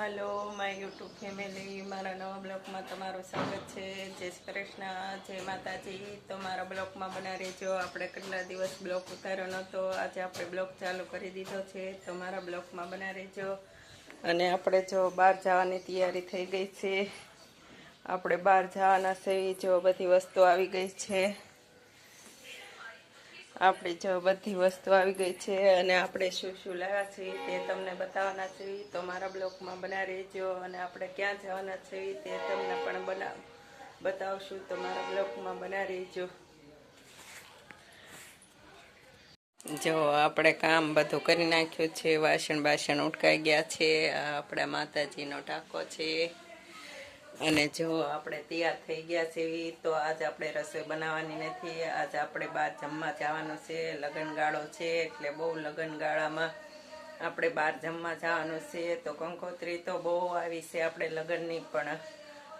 Hello, my YouTube family, મારા નવા બ્લોગમાં તમારું સ્વાગત છે. જય શ્રી કૃષ્ણ, જય માતાજી. તો મારા બ્લોગમાં બના રહેજો. આપણે કેટલા દિવસ બ્લોગ ઉતાર્યો નહોતો. આજે આપણે બ્લોગ ચાલુ કરી દીધો છે. તો મારા બ્લોગમાં બના રહેજો. અને આપણે જો બહાર જવાની તૈયારી થઈ ગઈ છે. આપણે બહાર જવાના છે. જો બધી વસ્તુ આવી ગઈ છે. આપણી જો બધી વસ્તુ આવી ગઈ છે અને આપણે શું શું લાવ્યા છીએ તે તમને બતાવવાના છીએ તો મારા બ્લોગમાં બના રહેજો અને આપણે ક્યાં જવાના છીએ તે તમને પણ બના બતાવશું. તો મારા બ્લોગમાં બના રહેજો. જો આપણે કામ બધું કરી નાખ્યું છે, વાસણ બાસણ ઉટકાઈ ગયા છે આપણા માતાજીનો ટાંકો છે. અને જો આપણે તૈયાર થઈ ગયા છે તો આજ આપણે રસોઈ બનાવવાની નથી. આજ આપણે બહાર જમવા જવાનું છે. લગ્નગાળો છે, એટલે બહુ લગ્નગાળામાં આપણે બહાર જમવા જવાનું છે. તો કંકોત્રી તો બહુ આવી છે આપણે લગ્નની, પણ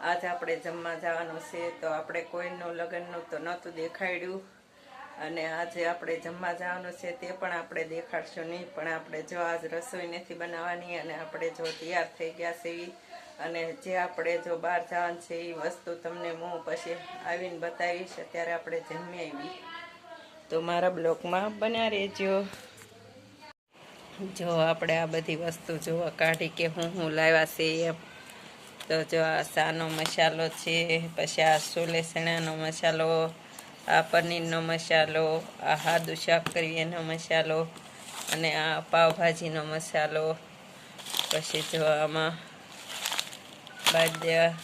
આજ આપણે જમવા જવાનું છે. તો આપણે કોઈનું લગ્નનું તો નહોતું દેખાડ્યું. અને આજે આપણે જમવા જવાનું છે તે પણ આપણે દેખાડશું નહીં. પણ આપણે જો આજ રસોઈ નથી બનાવવાની અને આપણે જો તૈયાર થઈ ગયા છે ઈ અને જે આપણે જો બહાર જવાનું છે એ વસ્તુ તમને હું પછી આવીને બતાવીશ. અત્યારે આપણે જમી આવી તો મારા બ્લોકમાં બન્યા રહેજો. જો આપણે આ બધી વસ્તુ જોવા કાઢી કે હું હું લાવ્યા છે એમ. તો જો આ સાનો મસાલો છે, પછી આ સોલે ચણાનો મસાલો, આ પનીરનો મસાલો, આ હાદુ શાક કરીએનો મસાલો, અને આ પાવભાજીનો મસાલો. પછી જો આમાં બાજ્યા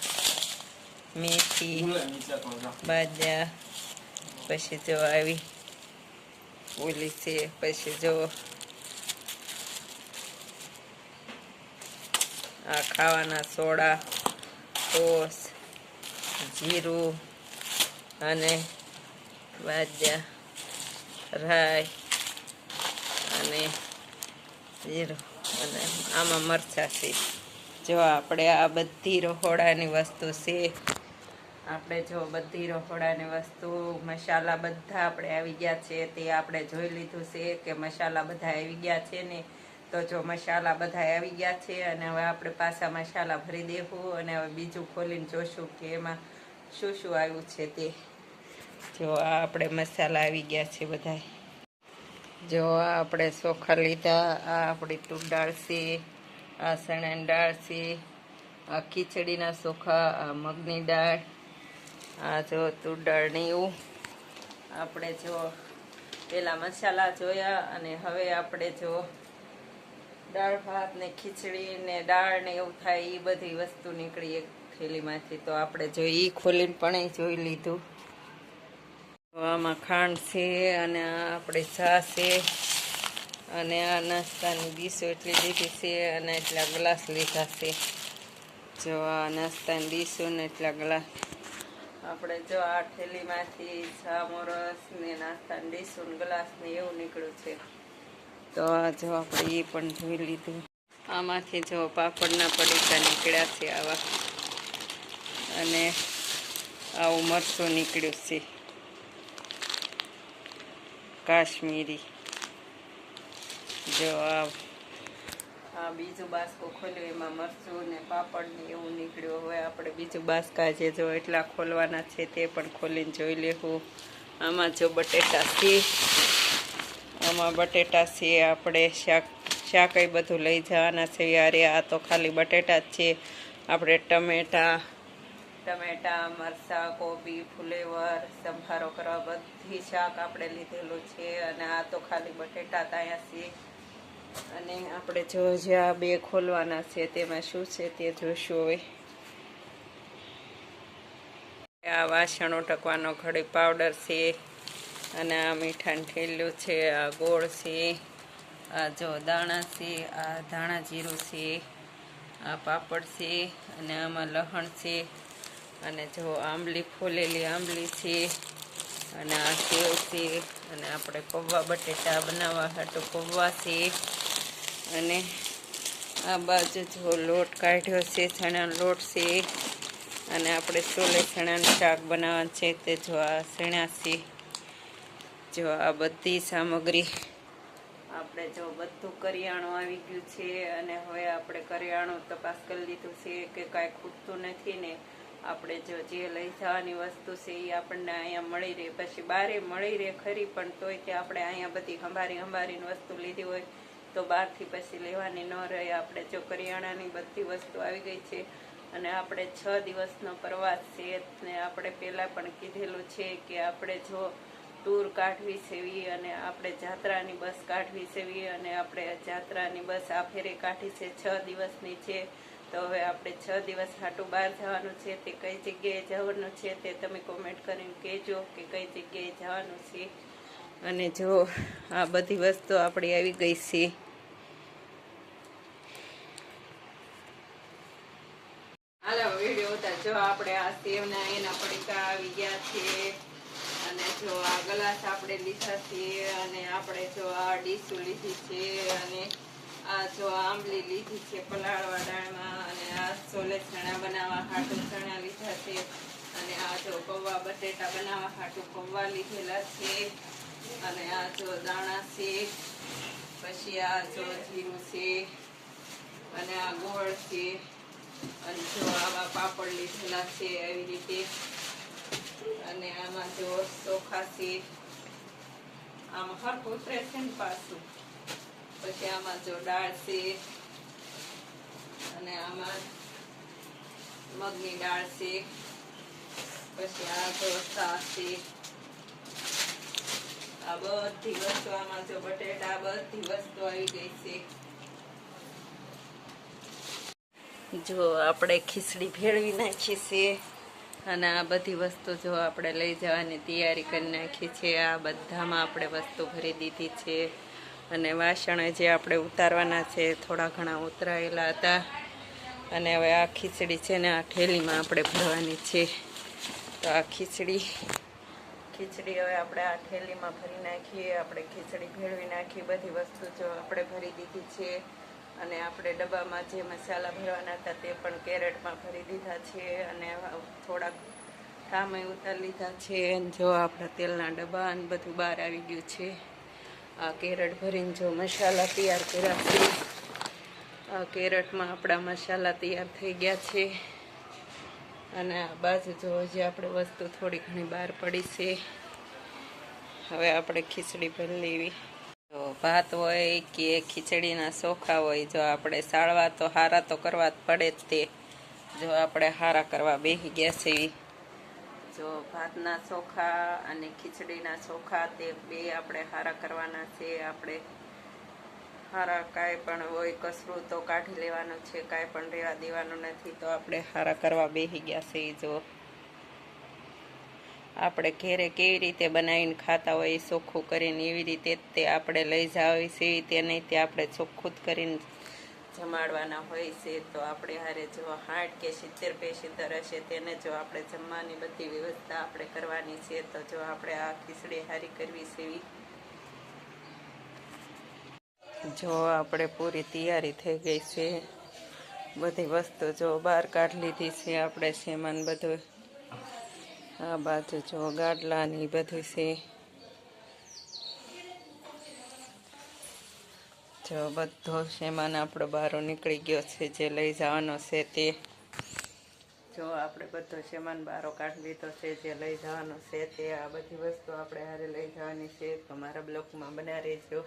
મેથી બાજ્યા પછી જો આવી ઓલી છે પછી જો આ ખાવાના સોડા ટોસ જીરું અને વાજ્યા રાઈ અને જીરું અને આમાં મરચાં છે. જો આપણે આ બધી રહોડાની વસ્તુ છે. આપણે જો બધી રહોડાની વસ્તુ, મસાલા બધા આપણે આવી ગયા છે. તે આપણે જોઈ લીધું છે કે મસાલા બધા આવી ગયા છે ને. તો જો મસાલા બધા આવી ગયા છે અને હવે આપણે પાછા મસાલા ભરી દેવું અને હવે બીજું ખોલીને જોશું કે એમાં શું શું આવ્યું છે તે. જો આ આપણે મસાલા આવી ગયા છે બધા જો આપણે ચોખા લીધા, આ આપણી તુંડાળ છે. આ ચણાની દાળ છે, આ ખીચડીના ચોખા આ મગની દાળ, આ જો તુર દાળની એવું આપણે જો પેલા મસાલા જોયા અને હવે આપણે જો દાળ ભાત ને ખીચડી ને દાળ ને એવું થાય એ બધી વસ્તુ નીકળી એક થેલીમાંથી. તો આપણે જો એ ખોલીને પણ જોઈ લીધું. આમાં ખાંડ છે અને આપણે ચા છે. અને આ નાસ્તાની ડીશો એટલી લીધી છે અને એટલા ગ્લાસ લીધા છે. જો આ નાસ્તાની ડીશો ને એટલા ગ્લાસ. આપણે જો આ થેલીમાંથી ચા મોરસ ને નાસ્તાની ડીશો ને ગ્લાસ ને એવું નીકળ્યું છે. તો આ જો આપણે એ પણ જોઈ લીધું. આમાંથી જો પાપડના પડીકા નીકળ્યા છે આવા. અને આવું મરચું નીકળ્યું છે. કાશ્મીરી. જો આ બીજું બાસ્કો ખોલ્યું, એમાં મરચું ને પાપડ ને એવું નીકળ્યું. હવે આપણે બીજું બાસ્કા જે જો એટલા ખોલવાના છે તે પણ ખોલીને જોઈ લેવું. આમાં જો બટેટા છે આમાં બટેટા છે આપણે શાક શાક એ બધું લઈ જવાના છે. યારે આ તો ખાલી બટેટા જ છે. આપણે ટમેટા ટમેટા, મરચાં, કોબી, ફુલેવર, સંભારો કરવા બધી શાક આપણે લીધેલું છે. અને આ તો ખાલી બટેટા ત્યાં છે. અને આપણે જો જ્યાં બે ખોલવાના છે, તેમાં શું છે તે જોશું હવે. આ વાસણો ટકવાનો ઘડી પાવડર છે, અને આ મીઠાનું ઠેલું છે, આ ગોળ છે, આ જો દાણા છે, આ ધાણા જીરું છે, આ પાપડ છે, અને આમાં લહણ છે, અને જો આંબલી ફૂલેલી આંબલી છે, અને આ સેવ છે, અને આપણે પૌવા બટેટા બનાવવા હાટું પૌવા છે. અને આ બાજુ જો લોટ કાઢ્યો છે ચણાનો લોટ છે, અને આપણે છોલે ચણાનું શાક બનાવવાનું છે, તે જો આ ચણા છે, જો આ બધી સામગ્રી આપણે જો બધું કરિયાણું આવી ગયું છે, અને હવે આપણે કરિયાણું તપાસ કરી લીધું છે કે કાંઈ ખૂટતું નથી ને, આપણે જો જે લઈ જવાની વસ્તુ છે એ આપણને અહીંયા મળી રહે. પછી બારે મળી રહે ખરી, પણ તોય તે આપણે અહીંયા બધી હંભારી હંભારીને વસ્તુ લીધી હોય તો બહારથી પછી લેવાની ન રહે. આપણે જો કરિયાણાની બધી વસ્તુ આવી ગઈ છે અને આપણે છ દિવસનો પ્રવાસ છે ને આપણે પહેલાં પણ કીધેલું છે કે આપણે જો ટૂર કાઢવી સેવી અને આપણે જાત્રાની બસ કાઢવી સેવી અને આપણે જાત્રાની બસ આ ફેરે કાઢી છે છ દિવસની છે, તો હવે આપણે છ દિવસ હાટું બહાર જવાનું છે તે કઈ જગ્યાએ જવાનું છે તે તમે કોમેન્ટ કરીને કહેજો કે કઈ જગ્યાએ જવાનું છે. અને જો આ બધી વસ્તુ આપણી આવી ગઈ છે હાલો વીડિયો ઉતાર આપણે આ સેવના એના પડીકા આવી ગયા છે, અને જો આ ગ્લાસ આપણે લીધા છે, અને આપણે જો આ ડીશું લીધી છે, અને આ જો આંબલી લીધી છે પલાળવા દાળમાં, અને આ સોલે ચણા બનાવવા ખાટું ચણા લીધા છે, અને આ જો પૌવા બટેટા બનાવવા ખાટું પૌવા લીધેલા છે, અને આ જો દાણા છે, પછી આ જો જીરું છે, અને આ ગોળ છે. અને જો આવા પાપડ લીધેલા છે એવી રીતે. અને આમાં જો ચોખા છે. આમાં હરખું ઉતરે છે ને પાછું. પછી આમાં જો દાળ છે. અને આમાં મગની દાળ છે. પછી આ જો શાક છે. આ બધી વસ્તુ આમાં જો બટેટા બધી વસ્તુ આવી ગઈ છે. જો આપણે ખીચડી ભેળવી નાખી છે અને આ બધી વસ્તુ જો આપણે લઈ જવાની તૈયારી કરી નાખી છે. આ બધામાં આપણે વસ્તુ ભરી દીધી છે. અને વાસણ જે આપણે ઉતારવાના છે થોડા ઘણા ઉતરાયેલા હતા. અને હવે આ ખીચડી છે ને આ ઠેલીમાં આપણે ભરવાની છે. તો આ ખીચડી ખીચડી હવે આપણે આ ઠેલીમાં ભરી નાખીએ. આપણે ખીચડી ભેળવી નાખી. બધી વસ્તુ જો આપણે ભરી દીધી છે. અને આપણે ડબ્બામાં જે મસાલા ભરવાના હતા તે પણ કેરેટમાં ભરી દીધા છે અને થોડાક ઠામય ઉતારી લીધા છે. અને જો આપણા તેલના ડબ્બા અને બધું બહાર આવી ગયું છે. આ કેરેટ ભરીને જો મસાલા તૈયાર કર્યા છે. આ કેરેટમાં આપણા મસાલા તૈયાર થઈ ગયા છે. અને આ બાજુ જો હજી આપણે વસ્તુ થોડી ઘણી બહાર પડી છે. હવે આપણે ખીચડી ભરી લેવી. જો ભાત હોય કે ખીચડીના ચોખા હોય, જો આપણે સાળવા તો હારા તો કરવા જ પડે જ તે. જો આપણે હારા કરવા બેસી ગયા છે જો ભાતના ચોખા અને ખીચડીના ચોખા તે બે આપણે હારા કરવાના છે. આપણે હારા કાંઈ પણ હોય, કસરું તો કાઢી લેવાનું છે, કાંઈ પણ રહેવા દેવાનું નથી, તો આપણે હારા કરવા બેસી ગયા છે જો આપણે ઘેરે કેવી રીતે બનાવીને ખાતા હોય એ ચોખ્ખું કરીને એવી રીતે તે આપણે લઈ જાવી છે તે નહીં તે આપણે ચોખ્ખું જ કરીને જમાડવાના હોય છે. તો આપણે હારે જો હાઠ કે સિત્તેર પે સિત્તેર હશે તેને જો આપણે જમવાની બધી વ્યવસ્થા આપણે કરવાની છે, તો જો આપણે આ ખીચડી હારી કરવી છે. જો આપણે પૂરી તૈયારી થઈ ગઈ છે. બધી વસ્તુ જો બહાર કાઢી લીધી છે, આપણે સેમાન બધું આ બાજુ જો ગાડલા ને બધું છે. જો બધો સેમાન આપણો બહારો નીકળી ગયો છે, જે લઈ જવાનો છે તે. જો આપણે બધો સેમાન બહારો કાઢી લીધો છે, જે લઈ જવાનો છે તે. આ બધી વસ્તુ આપણે હારે લઈ જવાની છે, તો મારા બ્લોકમાં બના રહેજો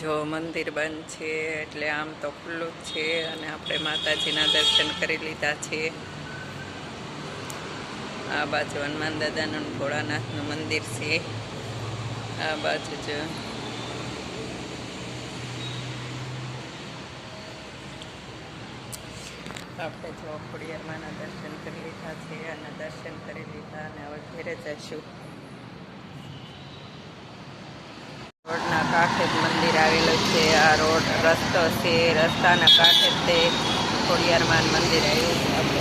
જો મંદિર બંધ છે, એટલે આમ તો ખુલ્લું જ છે અને આપણે માતાજીના દર્શન કરી લીધા છે. આ બાજુ હનુમાન દાદાનું ભોળાનાથનું મંદિર છે. આ બાજુ જો. આપણે જો ખોડિયારમાંના દર્શન કરી લીધા છે અને દર્શન કરી લીધા અને હવે ઘેરે જઈશું. કાંઠે જ મંદિર આવેલું છે. આ રોડ રસ્તો છે. રસ્તાના કાંઠે તે ખોડિયારમાં મંદિર આવ્યું છે.